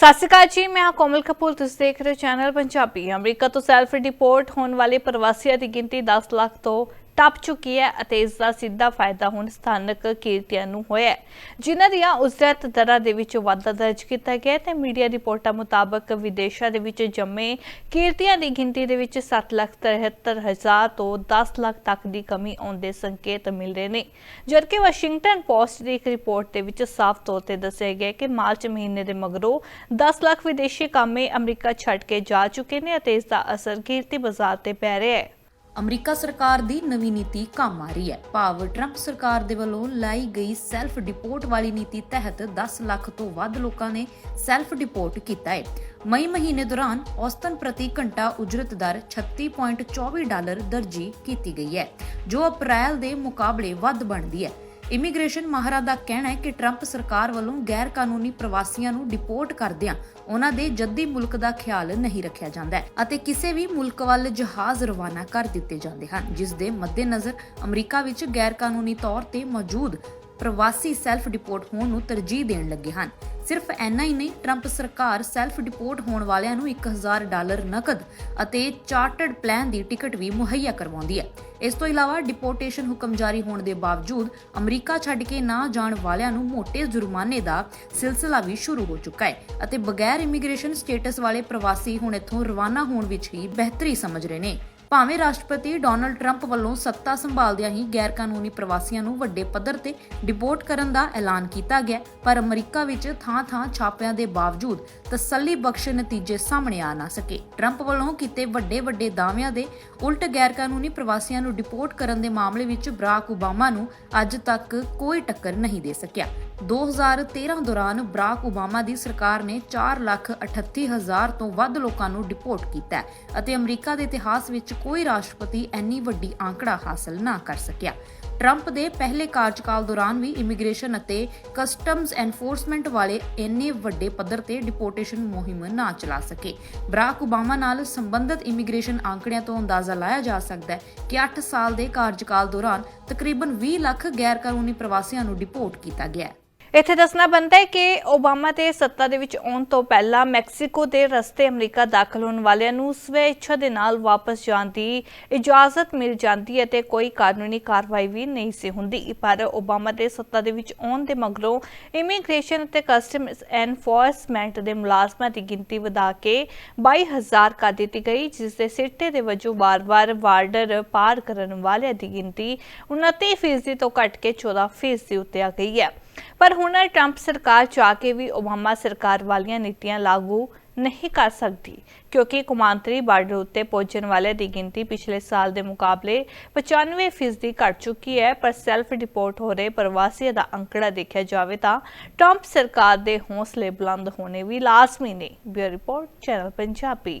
ਸਤਿ ਸ਼੍ਰੀ ਅਕਾਲ ਜੀ, ਮੈਂ ਹਾਂ ਕੋਮਲ ਕਪੂਰ, ਤੁਸੀਂ ਦੇਖ ਰਹੇ ਹੋ ਚੈਨਲ ਪੰਜਾਬੀ। ਅਮਰੀਕਾ ਤੋਂ ਸੈਲਫ ਡਿਪੋਰਟ ਹੋਣ ਵਾਲੇ ਪ੍ਰਵਾਸੀਆਂ ਦੀ ਗਿਣਤੀ 10 ਲੱਖ ਤੋਂ ਟੱਪ ਚੁੱਕੀ ਹੈ ਅਤੇ ਇਸ ਦਾ ਸਿੱਧਾ ਫਾਇਦਾ ਹੁਣ ਸਥਾਨਕ ਕਿਰਤੀਆਂ ਨੂੰ ਹੋਇਆ ਜਿਨ੍ਹਾਂ ਦੀਆਂ ਉਜਰਤ ਦਰਾਂ ਦੇ ਵਿੱਚ ਵਾਧਾ ਦਰਜ ਕੀਤਾ ਗਿਆ ਹੈ ਤੇ ਮੀਡੀਆ ਰਿਪੋਰਟਾਂ ਮੁਤਾਬਕ ਵਿਦੇਸ਼ਾਂ ਦੇ ਵਿੱਚ ਜੰਮੇ ਕਿਰਤੀਆਂ ਦੀ ਗਿਣਤੀ ਦੇ ਵਿੱਚ 7 ਲੱਖ 73 ਹਜ਼ਾਰ ਤੋਂ 10 ਲੱਖ ਤੱਕ ਦੀ ਕਮੀ ਆਉਣ ਦੇ ਸੰਕੇਤ ਮਿਲ ਰਹੇ ਨੇ। ਜਦਕਿ ਵਾਸ਼ਿੰਗਟਨ ਪੋਸਟ ਦੀ ਇੱਕ ਰਿਪੋਰਟ ਦੇ ਵਿੱਚ ਸਾਫ਼ ਤੌਰ ਤੇ ਦੱਸਿਆ ਗਿਆ ਕਿ ਮਾਰਚ ਮਹੀਨੇ ਦੇ ਮਗਰੋਂ 10 ਲੱਖ ਵਿਦੇਸ਼ੀ ਕਾਮੇ ਅਮਰੀਕਾ ਛੱਡ ਕੇ ਜਾ ਚੁੱਕੇ ਨੇ ਅਤੇ ਇਸ ਦਾ ਅਸਰ ਕੀਰਤੀ ਬਾਜ਼ਾਰ ਤੇ ਪੈ ਰਿਹਾ ਹੈ। ਅਮਰੀਕਾ ਸਰਕਾਰ ਦੀ ਨਵੀਂ ਨੀਤੀ ਕੰਮ ਆ ਰਹੀ ਹੈ। ਭਾਵ ਟਰੰਪ ਸਰਕਾਰ ਦੇ ਵੱਲੋਂ ਲਾਈ ਗਈ ਸੈਲਫ ਡਿਪੋਰਟ ਵਾਲੀ ਨੀਤੀ ਤਹਿਤ 10 ਲੱਖ ਤੋਂ ਵੱਧ ਲੋਕਾਂ ਨੇ ਸੈਲਫ ਡਿਪੋਰਟ ਕੀਤਾ ਹੈ। ਮਈ ਮਹੀਨੇ ਦੌਰਾਨ ਔਸਤਨ ਪ੍ਰਤੀ ਘੰਟਾ ਉਜਰਤ ਦਰ 36.24 ਡਾਲਰ ਦਰਜੀ ਕੀਤੀ ਗਈ ਹੈ, ਜੋ ਅਪ੍ਰੈਲ ਦੇ ਮੁਕਾਬਲੇ ਵੱਧ ਬਣਦੀ ਹੈ। ਇਮੀਗ੍ਰੇਸ਼ਨ ਮਾਹਰਾਂ ਦਾ ਕਹਿਣਾ ਹੈ ਕਿ ਟਰੰਪ ਸਰਕਾਰ ਵੱਲੋਂ ਗੈਰ ਕਾਨੂੰਨੀ ਪ੍ਰਵਾਸੀਆਂ ਨੂੰ ਡਿਪੋਰਟ ਕਰਦਿਆਂ ਉਹਨਾਂ ਦੇ ਜੱਦੀ ਮੁਲਕ ਦਾ ਖਿਆਲ ਨਹੀਂ ਰੱਖਿਆ ਜਾਂਦਾ ਅਤੇ ਕਿਸੇ ਵੀ ਮੁਲਕ ਵੱਲ ਜਹਾਜ਼ ਰਵਾਨਾ ਕਰ ਦਿੱਤੇ ਜਾਂਦੇ ਹਨ, ਜਿਸ ਦੇ ਮੱਦੇਨਜ਼ਰ ਅਮਰੀਕਾ ਵਿੱਚ ਗੈਰ ਕਾਨੂੰਨੀ ਤੌਰ ਤੇ ਮੌਜੂਦ ਪ੍ਰਵਾਸੀ ਸੈਲਫ ਡਿਪੋਰਟ ਹੋਣ ਨੂੰ ਤਰਜੀਹ ਦੇਣ ਲੱਗੇ ਹਨ। ਸਿਰਫ ਐਨਾ ਹੀ ਨਹੀਂ, ਟਰੰਪ ਸਰਕਾਰ ਸੈਲਫ ਡਿਪੋਰਟ ਹੋਣ ਵਾਲਿਆਂ ਨੂੰ 1000 ਡਾਲਰ ਨਕਦ ਅਤੇ ਚਾਰਟਰਡ ਪਲਾਨ ਦੀ ਟਿਕਟ ਵੀ ਮੁਹੱਈਆ ਕਰਵਾਉਂਦੀ ਹੈ। ਇਸ ਤੋਂ ਇਲਾਵਾ ਡਿਪੋਰਟੇਸ਼ਨ ਹੁਕਮ ਜਾਰੀ ਹੋਣ ਦੇ ਬਾਵਜੂਦ ਅਮਰੀਕਾ ਛੱਡ ਕੇ ਨਾ ਜਾਣ ਵਾਲਿਆਂ ਨੂੰ ਮੋٹے ਜੁਰਮਾਨੇ ਦਾ ਸਿਲਸਿਲਾ ਵੀ ਸ਼ੁਰੂ ਹੋ ਚੁੱਕਾ ਹੈ ਅਤੇ ਬਗੈਰ ਇਮੀਗ੍ਰੇਸ਼ਨ ਸਟੇਟਸ ਵਾਲੇ ਪ੍ਰਵਾਸੀ ਹੁਣ ਇੱਥੋਂ ਰਵਾਨਾ ਹੋਣ ਵਿੱਚ ਹੀ ਬਿਹਤਰੀ ਸਮਝ ਰਹੇ ਨੇ। ਭਾਵੇਂ ਰਾਸ਼ਟਰਪਤੀ ਡੋਨਲਡ ਟਰੰਪ ਵੱਲੋਂ ਸੱਤਾ ਸੰਭਾਲਦਿਆਂ ਹੀ ਗੈਰ ਕਾਨੂੰਨੀ ਪ੍ਰਵਾਸੀਆਂ ਨੂੰ ਵੱਡੇ ਪੱਧਰ ਤੇ ਡਿਪੋਰਟ ਕਰਨ ਦਾ ਐਲਾਨ ਕੀਤਾ ਗਿਆ, ਪਰ ਅਮਰੀਕਾ ਵਿੱਚ ਥਾਂ-ਥਾਂ ਛਾਪਿਆਂ ਦੇ ਬਾਵਜੂਦ ਤਸੱਲੀ ਬਖਸ਼ ਨਤੀਜੇ ਸਾਹਮਣੇ ਆ ਨਾ ਸਕੇ। ਟਰੰਪ ਵੱਲੋਂ ਕੀਤੇ ਵੱਡੇ-ਵੱਡੇ ਦਾਅਵਿਆਂ ਦੇ ਉਲਟ ਗੈਰ ਕਾਨੂੰਨੀ ਪ੍ਰਵਾਸੀਆਂ ਨੂੰ ਡਿਪੋਰਟ ਕਰਨ ਦੇ ਮਾਮਲੇ ਵਿੱਚ ਬਰਾਕ ਓਬਾਮਾ ਨੂੰ ਅੱਜ ਤੱਕ ਕੋਈ ਟੱਕਰ ਨਹੀਂ ਦੇ ਸਕਿਆ। 2013 ਦੌਰਾਨ ਬਰਾਕ ਓਬਾਮਾ ਦੀ ਸਰਕਾਰ ਨੇ 4 ਲੱਖ 38 ਹਜ਼ਾਰ ਤੋਂ ਵੱਧ ਲੋਕਾਂ ਨੂੰ ਡਿਪੋਰਟ ਕੀਤਾ ਅਤੇ ਅਮਰੀਕਾ ਦੇ ਇਤਿਹਾਸ ਵਿੱਚ ਕੋਈ ਰਾਸ਼ਟਰਪਤੀ ਇੰਨੀ ਵੱਡੀ ਆંકੜਾ ਹਾਸਲ ਨਾ ਕਰ ਸਕਿਆ। ਟਰੰਪ ਦੇ ਪਹਿਲੇ ਕਾਰਜਕਾਲ ਦੌਰਾਨ ਵੀ ਇਮੀਗ੍ਰੇਸ਼ਨ ਅਤੇ ਕਸਟਮਜ਼ ਐਨਫੋਰਸਮੈਂਟ ਵਾਲੇ ਇੰਨੇ ਵੱਡੇ ਪੱਧਰ ਤੇ ਡਿਪੋਰਟੇਸ਼ਨ ਮੁਹਿੰਮ ਨਾ ਚਲਾ ਸਕੇ। ਬਰਾਕ ਓਬਾਮਾ ਨਾਲ ਸੰਬੰਧਿਤ ਇਮੀਗ੍ਰੇਸ਼ਨ ਆંકੜਿਆਂ ਤੋਂ ਅੰਦਾਜ਼ਾ ਲਾਇਆ ਜਾ ਸਕਦਾ ਹੈ ਕਿ 8 ਸਾਲ ਦੇ ਕਾਰਜਕਾਲ ਦੌਰਾਨ ਤਕਰੀਬਨ 20 ਲੱਖ ਗੈਰ ਕਾਨੂੰਨੀ ਪ੍ਰਵਾਸੀਆਂ ਨੂੰ ਡਿਪੋਰਟ ਕੀਤਾ ਗਿਆ ਹੈ। ਇੱਥੇ ਦੱਸਣਾ ਬਣਦਾ ਹੈ ਕਿ ਓਬਾਮਾ ਦੇ ਸੱਤਾ ਦੇ ਵਿੱਚ ਆਉਣ ਤੋਂ ਪਹਿਲਾਂ ਮੈਕਸੀਕੋ ਦੇ ਰਸਤੇ ਅਮਰੀਕਾ ਦਾਖਲ ਹੋਣ ਵਾਲਿਆਂ ਨੂੰ ਸਵੈ ਇੱਛਾ ਦੇ ਨਾਲ ਵਾਪਸ ਜਾਣ ਦੀ ਇਜਾਜ਼ਤ ਮਿਲ ਜਾਂਦੀ ਹੈ ਤੇ ਕੋਈ ਕਾਨੂੰਨੀ ਕਾਰਵਾਈ ਵੀ ਨਹੀਂ ਸੀ ਹੁੰਦੀ। ਪਰ ਓਬਾਮਾ ਦੇ ਸੱਤਾ ਦੇ ਵਿੱਚ ਆਉਣ ਦੇ ਮਗਰੋਂ ਇਮੀਗ੍ਰੇਸ਼ਨ ਅਤੇ ਕਸਟਮਸ ਐਨਫੋਰਸਮੈਂਟ ਦੇ ਮੁਲਾਜ਼ਮਾਂ ਦੀ ਗਿਣਤੀ ਵਧਾ ਕੇ 22000 ਕਰ ਦਿੱਤੀ ਗਈ, ਜਿਸ ਦੇ ਸਿੱਟੇ ਦੇ ਵਜੋਂ ਵਾਰ-ਵਾਰ ਬਾਰਡਰ ਪਾਰ ਕਰਨ ਵਾਲਿਆਂ ਦੀ ਗਿਣਤੀ 29% ਤੋਂ ਘਟ ਕੇ 14% ਉੱਤੇ ਆ ਗਈ ਹੈ। ਪਰ ਹੁਣ ਟਰੰਪ ਸਰਕਾਰ ਚਾਹ ਕੇ ਵੀ ਓਬਾਮਾ ਸਰਕਾਰ ਵਾਲੀਆਂ ਨੀਤੀਆਂ ਲਾਗੂ ਨਹੀਂ ਕਰ ਸਕਦੀ, ਕਿਉਂਕਿ ਕੌਮਾਂਤਰੀ ਬਾਰਡਰ ਉੱਤੇ ਪਹੁੰਚਣ ਵਾਲਿਆਂ ਦੀ ਗਿਣਤੀ ਪਿਛਲੇ ਸਾਲ ਦੇ ਮੁਕਾਬਲੇ 95% ਘਟ ਚੁੱਕੀ ਹੈ, ਪਰ ਸੈਲਫ ਰਿਪੋਰਟ ਹੋ ਰਹੇ ਪ੍ਰਵਾਸੀਆਂ ਦਾ ਅੰਕੜਾ ਦੇਖਿਆ ਜਾਵੇ ਤਾਂ ਟਰੰਪ ਸਰਕਾਰ ਦੇ ਹੌਸਲੇ ਬੁਲੰਦ ਹੋਣੇ ਵੀ ਲਾਜ਼ਮੀ ਨੇ। Bureau report, channel Punjabi.